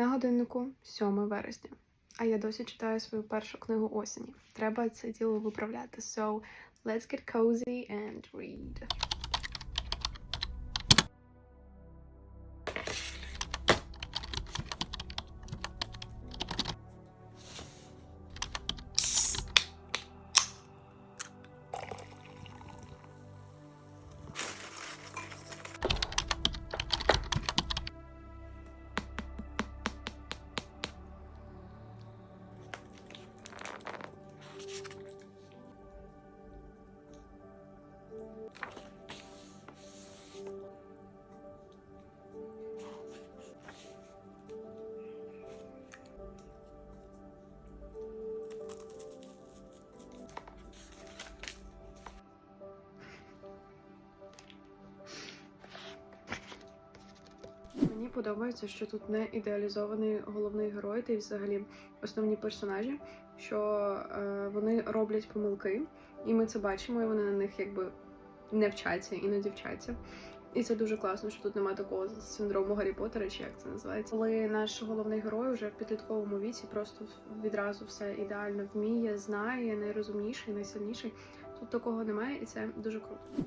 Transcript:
На годиннику 7 вересня. А я досі читаю свою першу книгу осені. Треба це діло виправляти. So, let's get cozy and read. Мені подобається, що тут не ідеалізований головний герой, та й взагалі основні персонажі, що е, вони роблять помилки, і ми це бачимо, і вони на них якби не вчаться, іноді вчаться. І це дуже класно, що тут немає такого синдрому Гаррі Поттера, чи як це називається. Коли наш головний герой вже в підлітковому віці просто відразу все ідеально вміє, знає, найрозумніший, найсильніший. Тут такого немає, і це дуже круто.